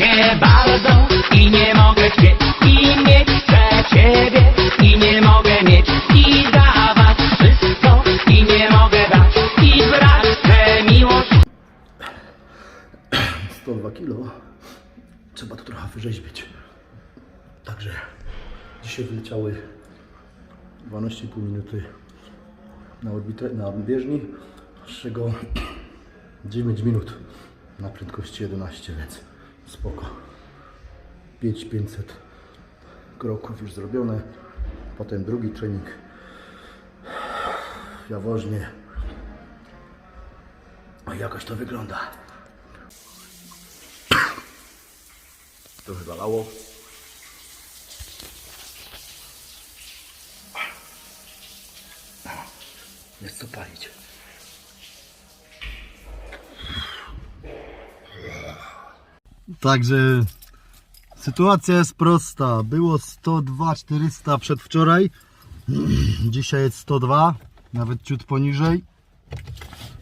cię bardzo i nie mogę cię i mieć chcę ciebie i nie mogę mieć i dawać wszystko i nie mogę dać i brać chcę miłość 102 kilo. Trzeba to trochę wyrzeźbić. Także dzisiaj wyleciały 12,5 minuty na orbitę, na bieżni, z czego 9 minut na prędkości 11, więc spoko. 5500 kroków już zrobione. Potem drugi trening jawożnie. O, jakoś to wygląda. Trochę zalało. Jest co palić. Także sytuacja jest prosta. Było 102 400 przedwczoraj. Dzisiaj jest 102, nawet ciut poniżej.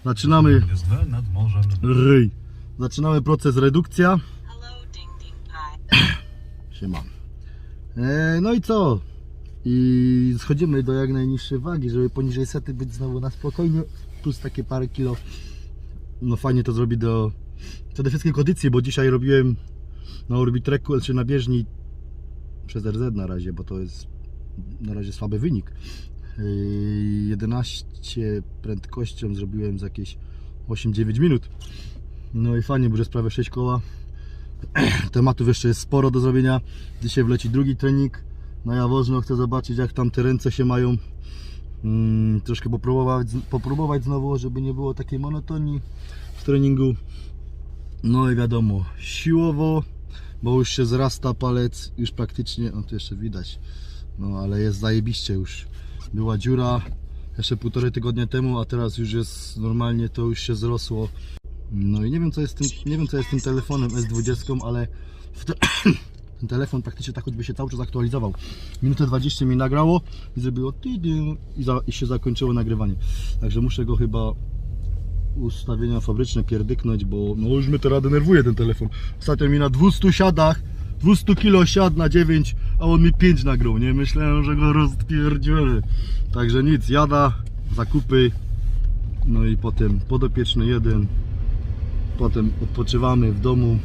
Zaczynamy Gwiazdę nad morzem. ryj. Zaczynamy proces redukcja. Siema. E, no i co? I schodzimy do jak najniższej wagi, żeby poniżej sety być znowu na spokojnie, plus takie parę kilo. No fajnie to zrobi do przede wszystkim kondycji, bo dzisiaj robiłem na Orbitreku, czy na bieżni przez RZ na razie, bo to jest na razie słaby wynik. E, 11 prędkością zrobiłem za jakieś 8-9 minut. No i fajnie, bo już jest prawie 6 koła tematów jeszcze jest sporo do zrobienia. Dzisiaj wleci drugi trening na Jaworzno. Chcę zobaczyć jak tam te ręce się mają. Mm, troszkę popróbować, popróbować znowu, żeby nie było takiej monotonii w treningu. No i wiadomo, siłowo, bo już się zrasta palec, już praktycznie, on tu jeszcze widać, no ale jest zajebiście już. Była dziura jeszcze półtorej tygodnia temu, a teraz już jest normalnie, to już się zrosło. No i nie wiem co jest tym, nie wiem co jest tym telefonem S20, ale te, ten telefon praktycznie tak choćby się cały czas aktualizował. Minutę 20 mi nagrało i zrobiło i, za, i się zakończyło nagrywanie. Także muszę go chyba ustawienia fabryczne pierdyknąć, bo no już mnie teraz denerwuje ten telefon. Ostatnio mi na 200 siadach 200 kilo siad na 9, a on mi 5 nagrał, nie? Myślałem, że go rozpierdzielę. Także nic, jada, zakupy, no i potem podopieczny jeden, potem odpoczywamy w domu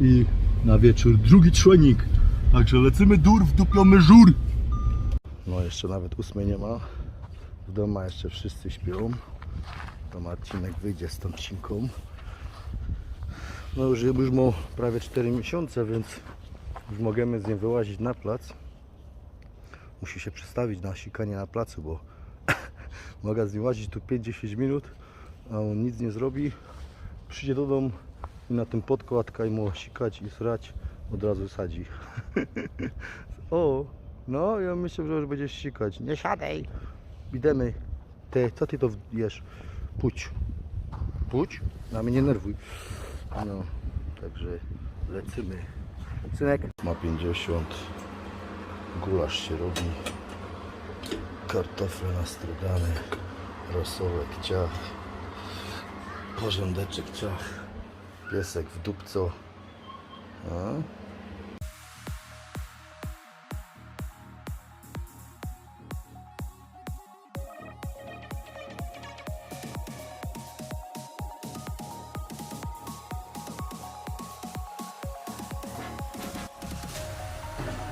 i na wieczór drugi trening. Także lecimy dur, wdupiamy żur. No jeszcze nawet ósmej nie ma. W domu jeszcze wszyscy śpią. To Marcinek wyjdzie z tą cinką. No już, już mu prawie 4 miesiące, więc już możemy z nim wyłazić na plac. Musi się przestawić na sikanie na placu, bo mogę z nim łazić tu 5-10 minut, a on nic nie zrobi. Przyjdzie do domu i na tym podkładka i mu sikać i srać od razu sadzi. o, no ja myślę, że już będziesz sikać. Nie siadaj! Idziemy. Ty, co ty to jesz? Puć. Puć? Na mnie nie nerwuj. No, także lecimy. Synek. Ma 50. Gulasz się robi. Kartofle nastrugane. Rosołek, ciach. Porządeczek, ciach. Piesek w dupco. A?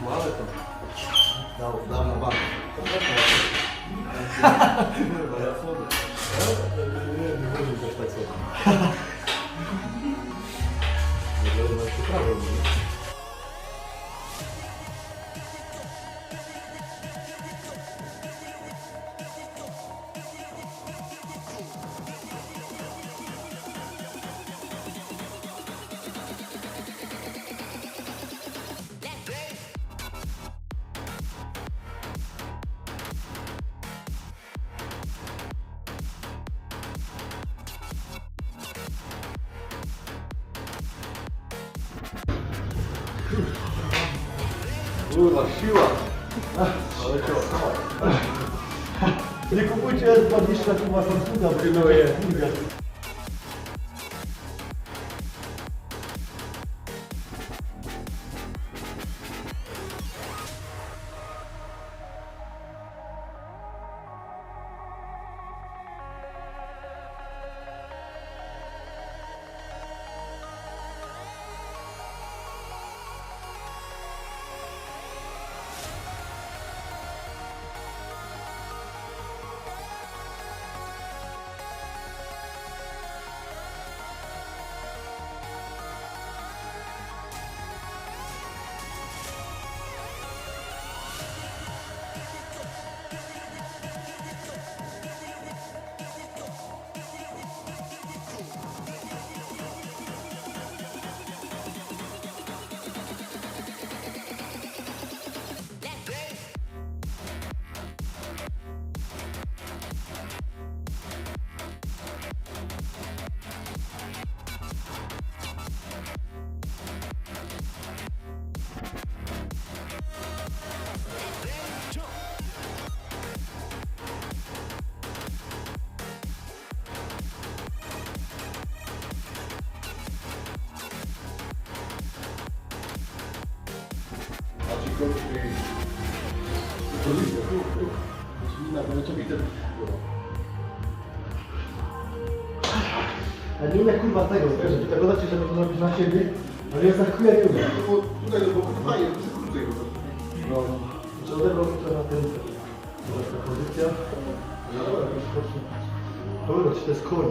Mamy to. Dał, dał na bank. Kurwa, siła. Ale siła. Nie kupujcie S20 kurwa Samsunga, bo nie jest. Ja nie umiem kurwa tego, że tego dać, żeby to zrobić na siebie, ale ja za chuja nie umiem. Tutaj do boku, fajnie, tutaj go. No, czy odebrał to na ten... Dobra, ta pozycja. Kurwa, czy to jest koń?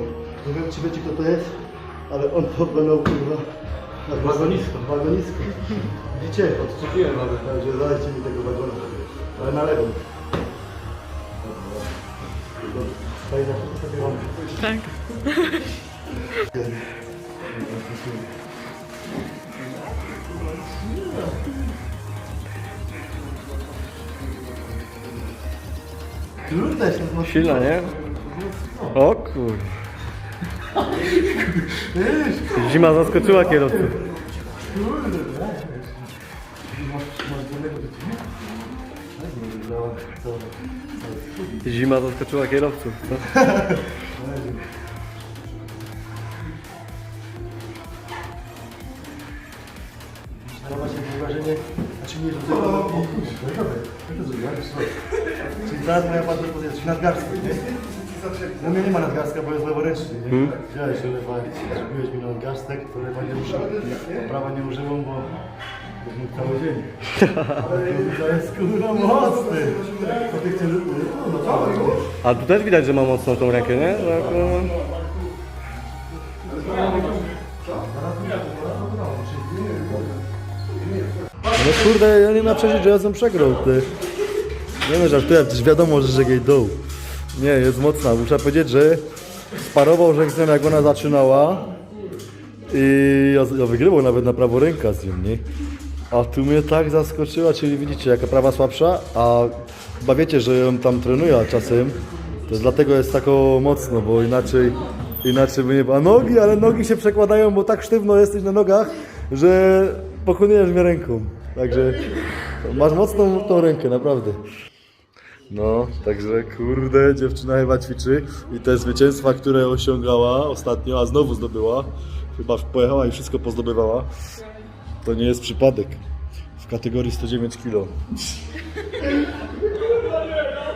Nie wiem, czy wiecie kto to jest, ale on poglądał kurwa na wagonisko. Wagonisko. Widzicie? Odczepiłem nawet. Także dajcie mi tego wagona. Ale na lewo. Tutaj na sobie mam. Tak. Kurde, się no Silna, nie? O kur... Zima zaskoczyła kierowców. Zima zaskoczyła kierowców. Co? No właśnie mam wrażenie, znaczy nie, że to jest to? Czyli teraz moja padła pozycja, czyli nadgarstka, nie? No mnie nie ma nadgarstka, bo jest leworęczny, nie? Hmm? Wziąłeś się lewa, zrobiłeś mi nadgarstek, to lewa nie używam, a prawa nie używam, bo mógł cały dzień. To jest kurwa mocny! To ty chcesz, no to A tu też widać, że ma mocną tą rękę, nie? Tak, no. No kurde, ja nie ma przeżyć, że ja jestem przegrał, ty. Nie wiem, żartuję, przecież wiadomo, że żegaj dół. Nie, jest mocna. Muszę powiedzieć, że sparował żegnam jak ona zaczynała i ja, ja wygrywał nawet na prawo ręka z nią, nie? A tu mnie tak zaskoczyła, czyli widzicie, jaka prawa słabsza, a chyba wiecie, że ją tam trenuje czasem, to dlatego jest tako mocno, bo inaczej, inaczej by nie. A nogi, ale nogi się przekładają, bo tak sztywno jesteś na nogach, że pokonujesz mnie ręką. Także masz mocną tą rękę, naprawdę. No, także kurde, dziewczyna chyba ćwiczy. I te zwycięstwa, które osiągała ostatnio, a znowu zdobyła, chyba pojechała i wszystko pozdobywała, to nie jest przypadek. W kategorii 109 kg.